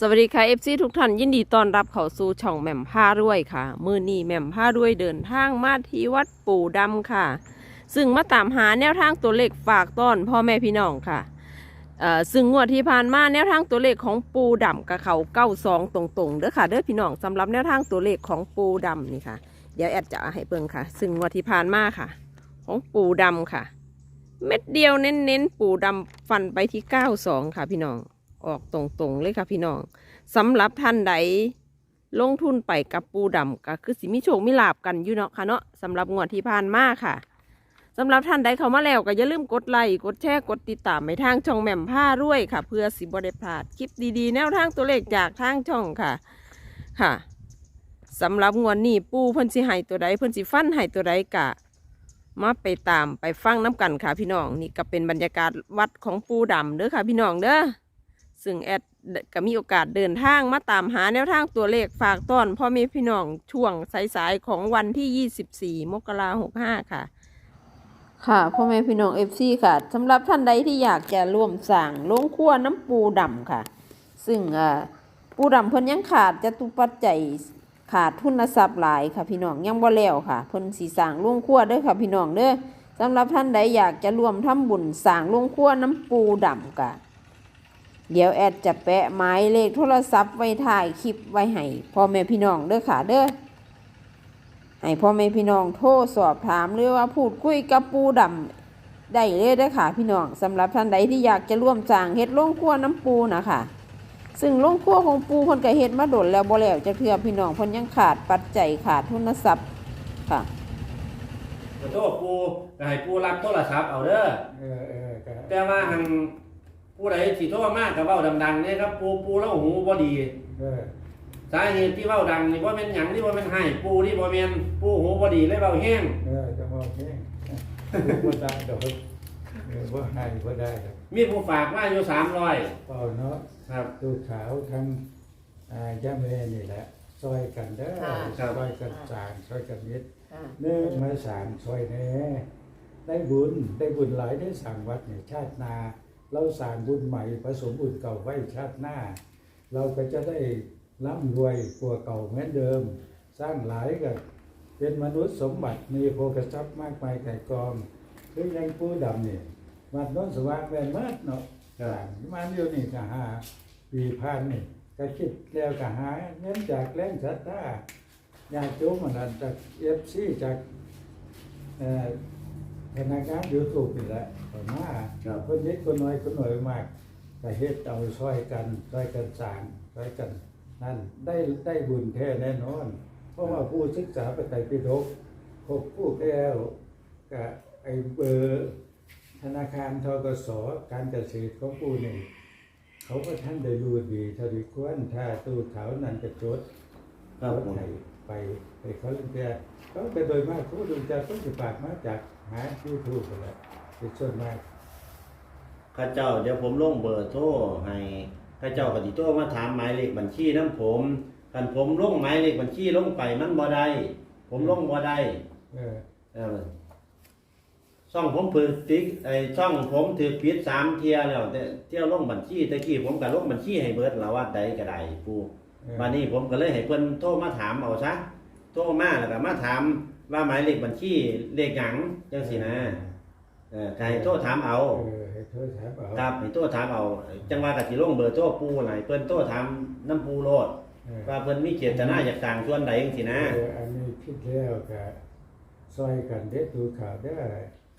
สวัสดีค่ะเอฟซีทุกท่านยินดีต้อนรับเข้าสู่ช่องแหม่มผ้ารวยค่ะ มือนี้แหม่มผ้ารวยเดินทางมาที่วัดปู่ดำค่ะ ซึ่งมาตามหาแนวทางตัวเลขฝากต้อนพ่อแม่พี่น้องค่ะเอ่อซึ่งงวดที่ผ่านมาแนวทางตัวเลขของปูดำกับเขาเก้าสองตรงๆเด้อค่ะเด้อพี่น้องสำหรับแนวทางตัวเลขของปูดำนี่ค่ะ เดี๋ยวแอดจะเอาให้เบิ่งค่ะ ซึ่งงวดที่ผ่านมาค่ะ ของปูดำค่ะ เม็ดเดียวเน้นๆปูดำฟันไปที่เก้าสองค่ะพี่น้อง ออกตรงๆเลยค่ะพี่น้องสำหรับท่านใดลงทุนไปกับปูดำก็คือสิมีโชคมีลาบกันอยู่เนาะค่ะเนาะสำหรับงวดที่ผ่านมาค่ะสำหรับท่านใดเข้ามาแล้วก็อย่าลืมกดไลค์กดแชร์กดติดตามไปทางช่องแหม่มผ้ารวยค่ะ เพื่อสิบได้พลาดคลิปดีๆ แนวทางตัวเลขจากทางช่องค่ะค่ะสำหรับงวดนี้ปูเพิ่นสิให้ตัวใดเพิ่นสิฟันให้ตัวใดกะ มาไปตามไปฟังน้ำกันค่ะพี่น้องนี่ก็เป็นบรรยากาศวัดของปูดำเด้อค่ะพี่น้องเด้อ ซึ่งแอดก็มีโอกาสเดินทางมาตามหาแนวทางตัวเลขฝากต้อนพ่อแม่พี่น้องช่วงสายๆของวันที่ 24 มกราหกห้าค่ะ ค่ะพ่อแม่พี่น้องเอฟซีค่ะสำหรับท่านใดที่อยากจะร่วมสั่งลงครัวน้ำปูดำค่ะ ซึ่งอ่าปูดำเพิ่นยังขาดจะตุปัจจัยขาดทุนทรัพย์หลายค่ะพี่น้องยังบ่แล้วค่ะเพิ่นสีสั่งลงครัวเด้อค่ะพี่น้องเด้อสำหรับท่านใดอยากจะร่วมทำบุญสั่งลงครัวน้ำปูดำค่ะ เดี๋ยวแอดจะแปะหมายเลขโทรศัพท์ไว้ถ่ายคลิปไว้ให้พ่อแม่พี่น้องเด้อค่ะเด้อให้พ่อแม่พี่น้องโทรสอบถามหรือว่าพูดคุยกับปูดำได้เลยเด้อค่ะพี่น้องสำหรับท่านใดที่อยากจะร่วมสร้างเฮ็ดโรงครัวน้ำปูนะคะซึ่งโรงครัวของปูเพิ่นก็เฮ็ดมาโดนแล้วบ่แล้วจะเทื่อพี่น้องเพิ่นยังขาดปัจจัยขาดทุนทรัพย์ค่ะขอโทษปูก็ให้ปูรับโทรศัพท์เอาเด้อเออเออก็แต่ว่าหัง ผู้ใดสิโทรมากกับเว้าดังๆเนี่ยครับ ปูปูแล้วหูบ่ดี เออสาเหตุที่เว้าดังนี่บ่แม่นหยังที่บ่แม่นให้ปูที่บ่แม่นปูหูบ่ดีเลยเว้าแห้ง เออจะมองแค่พูดว่าได้ดอกเออว่าให้ว่าได้ดอกมีผู้ฝากมาอยู่300เปล่าเนาะครับดูขาวทั้งอ่าย่าแม่นี่แหละซอยกันเด้อค่ะ ซอยกันสร้างซอยกันมิตรเนื้อมาสร้างซอยแหน่ได้บุญได้บุญหลายได้สั่งวัดเนี่ยชาตินา เราสร้างบุญใหม่ผสมบุญเก่าไว้ชาติหน้า เราก็จะได้ร่ำรวยกว่าเก่าเหมือนเดิม สร้างหลายกับเป็นมนุษย์สมบัติมีโภคทรัพย์มากมายไก่กองคือยังผู้ดำนี่วัดน้นสว่างแวนเมิดเนาะสร้างมาเดียวนี่ก็หาปีพันนี่ก็คิดแล้วก็หาเงินจากแรงศรัทธาญาติโยมมันนั้นจากเอฟซีจากเอ่อ พนักงานยูทูบนี่แหละคนมาครับ คนนิดคนน้อยคนหน่อยมากแต่เฮ็ดเอาช่วยกันช่วยกันสร้างช่วยกันนั่นได้ได้บุญแท้แน่นอน เพราะว่าผู้ศึกษาปไตยปิฎกครบผู้แก้วกับไอ้เบอร์ธนาคารทกสการเกษตรของผู้นี่เขาก็ท่านได้รู้ดีเทาที่ควรถ้าตู้เขานั่นจะจด ครับผมไปไปไปเขาเรียนแต่เขาไปโดยมากเขาดูจะต้องสิปากมาจาก หายูทูบไปแหละเป็นส่วนมากข้าเจ้าเดี๋ยวผมลงเบอร์โทรให้ข้าเจ้าก็สิโทรมาถามหมายเลขบัญชีนํผมคันผมลงหมายเลขบัญชีลงไปมันบ่ได้ผมลงบ่ได้เออเออช่องผมเพิ่งติ๊กไอช่องผมถือปิดสามเที่ยแล้วแต่เที่ยวลงบัญชีตะกี้ผมก็ลงบัญชีให้เบิดแล้วว่าใดก็ได้ปูเออวันนี้ผมก็เลยให้เพิ่นโทรมาถามเอาซะโทรมาแล้วก็มาถาม ว่าหมายเลขบัญชีเลขหยังจังซี่นะเออก็ให้โทรถามเอา เออให้โทษถามเอาครับให้โทรถามเอา จังว่าก็สิลงเบอร์โทรปูไหนเพิ่นโทรถามน้ำปูโลด เออว่าเพิ่นมีเจตนาอยากต่างส่วนใดจังซี่นะ เอออันนี้คิดแล้วก็ซอยกันเด็ดดูข่าวได้อ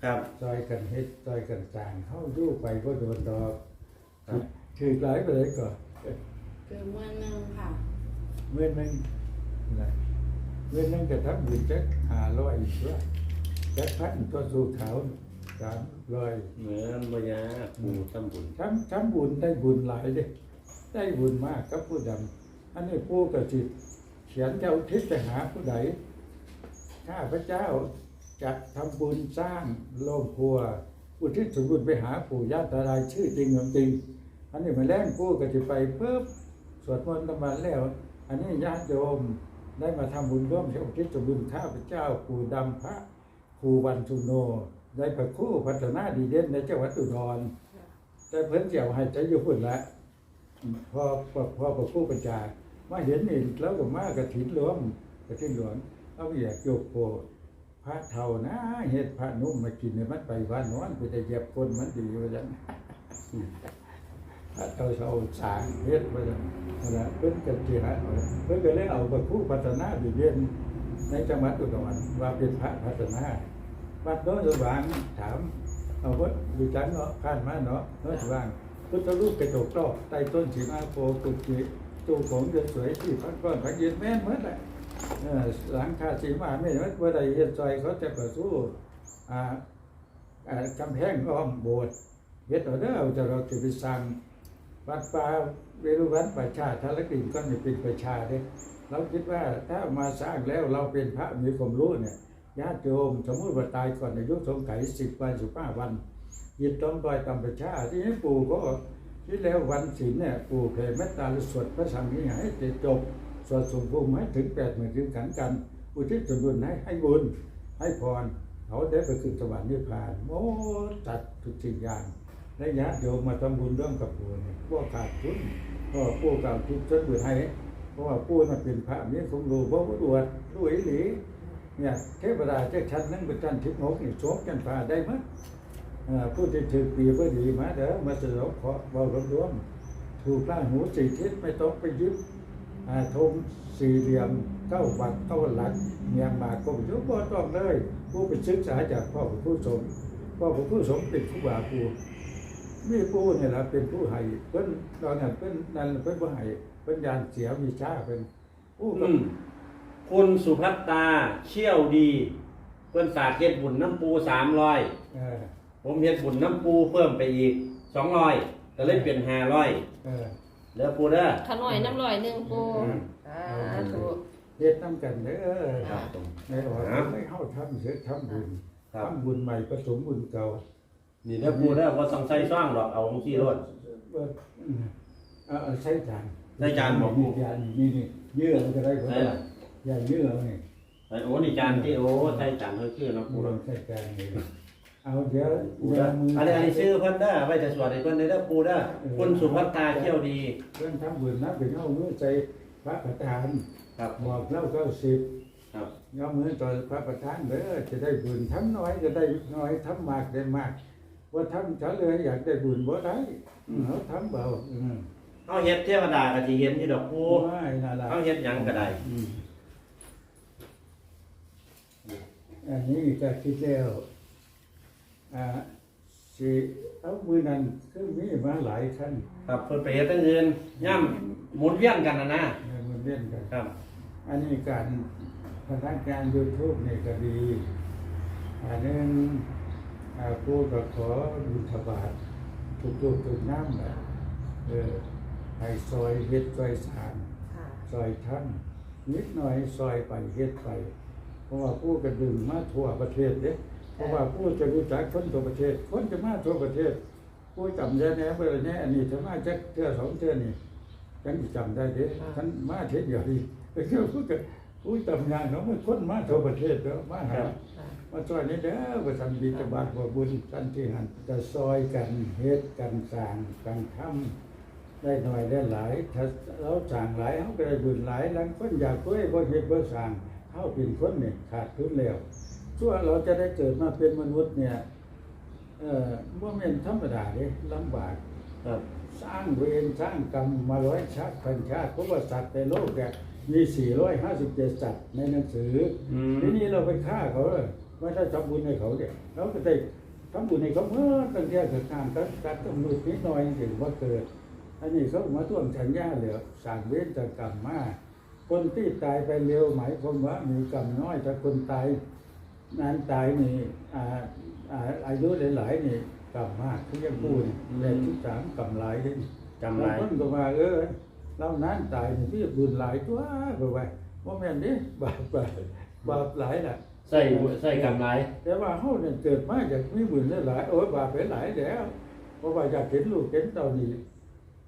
ครับ ซอยกันเฮ็ดซอยกันสร้างเฮาอยู่ไปบ่โดนดอกครับ คือหลายไปเลยก่อนคือเมื่อนึงค่ะ เมื่อนึงนะ เมื่อนึงก็ทำบุญจัก500อีกว่าจักพันตัวสู่เขา300เหมือนบ่ยากปูทำบุญทำทำบุญได้บุญหลายเด้ได้บุญมากกับผู้ดำอันนี้ผู้ก็สิเขียนเจ้าทิศไปหาผู้ใดข้าพระเจ้าจะทำบุญสร้างโรงครัวอุทิศส่วนบุญไปหาปู่ย่าตายายชื่อจริงของจริง อันนี้มาแล้งกู้ก็จะไปเพิ่มสวดมนต์ธรรมาแล้ว อันนี้ญาติโยม ได้มาทำบุญร่วมอุทิศส่วนบุญข้าพเจ้าปู่ดำพระครูวันสุโน ได้พระคู่พัฒนาดีเด่นในจังหวัดอุดรแต่เพิ่นเจียวให้ใจอยู่พุ่นละพอพอพอพอผู้ประจามาเห็นนี่แล้วก็มากระถินหลวงกระถินหลวงเอาอยากโยกโปพระเท่านะเฮ็ดพระนุ่มมากินเนี่ยมันไปวันนอนไปแต่เหยียบคนมันดีว่าจังพ เท่าเท่าสางเฮ็ดว่าจังนั่นแหละเพิ่นก็สิหาเอาเพิ่นก็เลยเอาพระผู้พัฒนาไปเรียนในจังหวัดอุดรว่าเป็นพระพัฒนาวัดโน้นสว่างถามเอาว่าอยู่จันเนาะข้านมาเนาะโน้นสว่างพุทธรูปกระจกรอใต้ต้นสีมาโพกุจิตูของเดือนสวยที่พักก้อนพักเย็นแม่นเหมือนแหละหลังคาสีมาไม่เหมือนว่าใดเฮ็ดซอยเขาจะประสู้อ่าอ่ากำแพงอ้อมโบสถ์เฮ็ดเอาเด้อเอาจะเราจะไปสร้าง วัดป่าเวรุวันประชาทารกิจก็ไม่เป็นประชาเด้เราคิดว่าถ้ามาสร้างแล้วเราเป็นพระมีความรู้เนี่ยญาติโยมสมมติว่าตายก่อนอายุสงไขสิบวันสิบห้าวันยินต้องดอยตามประชาที่นี้ปู่ก็ที่แล้ววันศีลเนี่ยปู่แผ่เมตตาหรือสวดพระสังฆิให้จะจบสวดสมภูมิให้ถึงแปดหมื่นถึงขันกัน อุทิศส่วนบุญให้ให้บุญให้พรเขาได้ไปขึ้นสวรรค์นิพพานโอ้จัดทุกสิ่งอย่าง และญาติโยมมาทำบุญร่วมกับปู่เนี่ยพวกขาดทุนก็ปู่กล่าวทุกข์ช่วยบุญให้เพราะว่าปู่น่ะเป็นพระมีคงรู้เพราะว่าอวดรู้อีหลีเนี่ยเทวดาเจ้าชั้นนั้นเป็นชั้นทิพย์นกนี่โชคกันฟ้าได้มั้ยผู้ที่ถือปีเพื่อดีมาเด้อมาสะดอเคราะห์เบารวมรวมถูกล่าหูสี่ทิศไม่ต้องไปยึดธงสี่เหลี่ยมเก้าวัดเก้าหลักเมียงมากงยุบบ่ต้องเลย ผู้ไปศึกษาจากพ่อผู้สงฆ์พ่อผู้สงฆ์เป็นผู้บาผู้ มีผู้เนี่ยละเป็นผู้ให้เพิ่นตอนนั้นเพิ่นนั่นเพิ่นบ่ให้เพิ่นยานเสียวิชาเพิ่นผู้ก็อืมคุณสุภัตตาเชี่ยวดีเพิ่นฝากเฮ็ดบุญน้ำปูสามร้อยเออผมเฮ็ดบุญน้ำปูเพิ่มไปอีกสองร้อยก็เลยเป็นห้าร้อยเออเด้อปูเด้อ ขน่อยน้ำลอยหนึ่งปูอืม สาธุเฮ็ดนํกันเด้อครับผม ในว่าให้เฮาทำเสียทำบุญครับ ทำบุญใหม่ผสมบุญเก่า นี่เด้อปูเด้อว่าต้องใส่ซ่องหรอกเอาของที่รถเบิดอืมเอาเอาใช้จานใช้จานบอกนี่จานนี่นี่เยื่อมันก็ได้ก็ใช่ได้ล่ะอย่าเยื่อนี่ไอ้โอ้นี่จานที่โอ้ใส่จานเฮาชื่อเนาะปูกูลเนาะองใช้จานนี่เอาเดี๋ยวปูเดี๋เด้ยอวมืออันนี้อันนี้ชื่อเพิ่นเด้อไว้จะสวดให้เพิ่นเด้อปูเด้อคุณสุภัตตาเชี่ยวดีเพื่อนทำบุญนะเป็นเอามือใจพระประธานครับบอกเล่าเก้าสิบครับ เอามือต่อพระประธานเด้อจะได้บุญทำน้อยจะได้น้อยทำมากได้มาก ว่าทำเฉลยอยากได้บุญบ่ได้อืมเขาทำเบาอืมเฮาเฮ็ดเทวดาก็สิเห็นอยู่ดอกปูไม่นั่นล่ะเฮาเฮ็ดหยังก็ได้อืมอันนี้ก็คิดแล้วอ่าสิเอามือนั้นคือมีมาหลายขั้นครับเพิ่นไปเฮ็ดตั้งอื่นย่ำหมุนเวียนกันนะนะในมือเล่นกันครับ อันนี้การพนักงานยูทูบนี่ก็ดีอันหนึง อ่าผู้ก็ขอบิณฑบาตทุกทุกๆทุกน้ำแหละเออให้ซอยเฮ็ดซอยสร้างค่ะซอยท่านนิดหน่อยซอยไปเฮ็ดไปเพราะว่าผู้กระดึงมาทั่วประเทศเด้เพราะว่าผู้จะรู้จักคนทั่วประเทศ คนจะมาทั่วประเทศ ผู้จำได้แน่เบอร์แน่อันนี้ถ้ามาจักเทื่อสองเทื่อนี่ฉันสิจำได้เด้ฉันมาเทศเดียวดีแต่เจ้าผู้ก็ ผู้จำงานเนาะมันคนมาทั่วประเทศเด้อมาหามาซอยนี้เด้อว่าทำบิณฑบาตบ่บุญกันที่หันจะซอยกันเฮ็ดกันสร้างกันทำได้หน่อยได้หลายถ้าเราสร้างหลายเฮาก็ได้บุญหลายลังคนอยากช่วยบ่เฮ็ดบ่สร้างเฮาเป็นคนนี่ขาดทุนแล้วชั่วเราจะได้เกิดมาเป็นมนุษย์เนี่ยเอ่อบ่แม่นธรรมดาเด้ลำบากครับสร้างเวรสร้างกรรมมาร้อยชาติพันชาติเพราะว่าสัตว์ในโลกเนี่ย มี457สัตว์ในหนังสืออืมทีนี้เราไปฆ่าเขาเลยไม่ได้ทำบุญให้เขาเนี่ยเราก็ได้ทำบุญให้เขาเมื่อตั้งแต่เกิดการตัดตัดกำหนดนิดหน่อยถึงว่าเกิด อันนี้เขามาท่วงสัญญาเหลือสั่งเว้นจากกรรมมาคนที่ตายไปเร็วหมายความว่ามีกรรมน้อยแต่คนตายนานตายนี่อ่าอ่าอายุหลายๆนี่กรรมมากที่ยังพูดแต่ที่สามกรรมหลายเลยจำไรบางคนก็ว่าเออ เรานั้นตายนี่พี่บุญหลายตัวก็ไปว่าแม่นดิบาปบาปบาปหลายน่ะ ใส่ใส่กำไรแต่ว่าเฮาเนี่ยเกิดมาจากมีบุญหลายๆโอ้ยบาปไปหลายแล้วเพราะว่าอยากเห็นลูกเห็นเต่านี่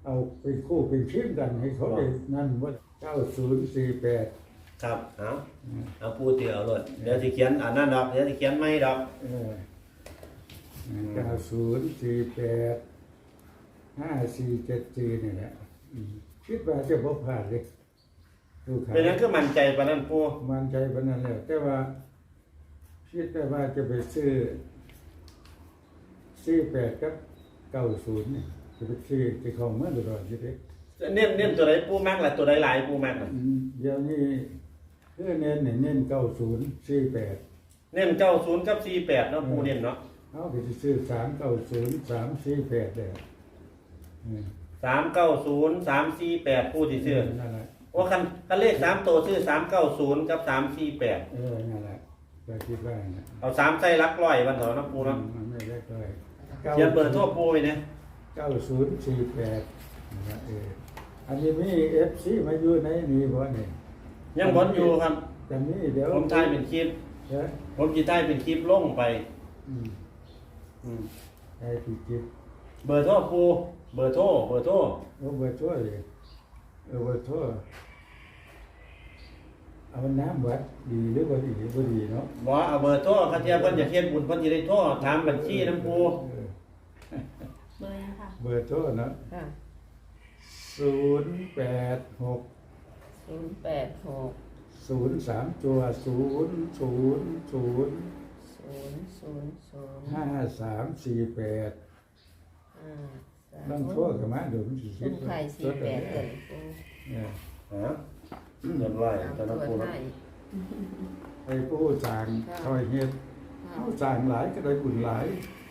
เอาเป็นคู่เป็นชีพกันให้เขาได้นั่นว่า9048ครับ เอาเอาปูเตียวรถเดี๋ยวสิเขียนอันนั้นดอกเดี๋ยวสิเขียนไม่ดอกเออ9048 5474นี่แหละอืม คิดว่าจะบ่พลาดเลยดูขาเป็นหยังคือมั่นใจปานนั้นปูมันใจปานนั้นแหละแต่ว่าคิดแต่ว่าจะไปซื้อซื้อแปดกับเก้าศูนย์เนี่ยจะไปซื้อที่ของเมื่อตลอดอยู่เด้เน้นเน้นตัวใดปูมากล่ะตัวใดหลายปูมากล่ะอืมเดี๋ยวนี้คือเน้นเนี่ยเน้นเก้าศูนย์สี่แปดเน้นเก้าศูนย์กับสี่แปดเนาะปูเน้นเนาะ เอาไปซื้อสามเก้าศูนย์สามสี่แปดเลยอืม สามเก้าศูนย์สามสี่แปดปูที่ซื้อนั่นแหละว่าคันคันเลขสามตัวซื้อสามเก้าศูนย์กับสามสี่แปดเออนั่นแหละก็คิดว่านะเอาสามใส่ลักร้อยวันเถอะเนาะปูเนาะมันไม่ได้เลยเขียนเบอร์โทรปูไว้เนี่ยเก้าศูนย์สี่แปดนะเอออันนี้มีเอฟซีมาอยู่ในนี้บ่เนี่ยยังบนอยู่ครับแต่นี่เดี๋ยวผมถ่ายเป็นคลิปเดี๋ยวผมจีถ่ายเป็นคลิปลงไป อืมอืมไอ้ที่จิบเบอร์โทรปู เบอร์โทรเบอร์โทรเอาเบอร์โทั่วเลยเอาเบอร์โทั่วเอาน้ำวัดดีหรือบ่ดีบ่ดีเนาะบอกว่าเอาเบอร์โทรเขาเทียบเพิ่นจะเฮ็ดบุญเพิ่นจะได้โทรถามบัญชีน้ำปูเออเบอร์ยังค่ะเบอร์โทั่วเนาะค่ะศูนย์แปดหกศูนย์แปดหกศูนย์สามตัวศูนย์ศูนย์ศูนย์ศูนย์ศูนย์ศูนย์ห้าสามสี่แปดห้าสาม นั่งทั่วกันมาเดี๋ยวมันสิซุ้มไข่สี่แปดเกินปูเนี่ยฮะเรียบร้อยตามตอนตันั้นวปูเนาะไข่ไอ้ผู้จางคอยเฮ็ดเขาจางหลายก็ได้บุญหลาย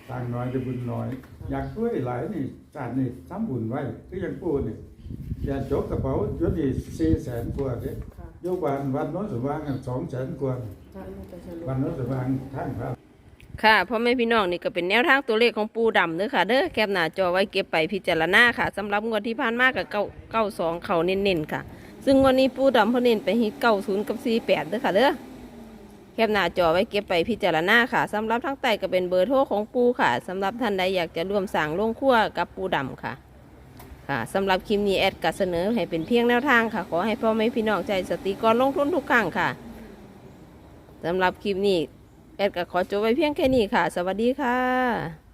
จางน้อยได้บุญน้อย อยากช่วยหลายนี่จานนี่ทำบุญไว้คือยังพูดนี่อย่าจกกระเป๋ายุดนี่สี่แสนกว่าเด้ค่ะยกวันวันโน้นสว่างสองแสนกว่าถ้าลูกไปสรุปวันโน้นสว่างท่านพระ ค่ะพ่อแม่พี่น้องนี่ก็เป็นแนวทางตัวเลขของปูดำเด้อค่ะ เด้อแคปหน้าจอไว้เก็บไปพิจารณาค่ะสำหรับงวดที่ผ่านมากับเก้าเก้าสองเขาเน้นๆค่ะ ซึ่งงวันนี้ปูดำเพิ่นเน้นไปที่เก้าศูนย์กับสี่แปดเด้อค่ะเด้อแคปหน้าจอไว้เก็บไปพิจารณาค่ะสำหรับทั้งใต้ก็เป็นเบอร์โทรของปูค่ะสำหรับท่านใดอยากจะร่วมสั่งลงครัวกับปูดำค่ะค่ะสำหรับคลิปนี้แอดก็เสนอให้เป็นเพียงแนวทางค่ะ ขอให้พ่อแม่พี่น้องใจสติก่อนลงทุนทุกครั้งค่ะสำหรับคลิปนี้ แอดก็ขอจบไว้เพียงแค่นี้ค่ะ สวัสดีค่ะ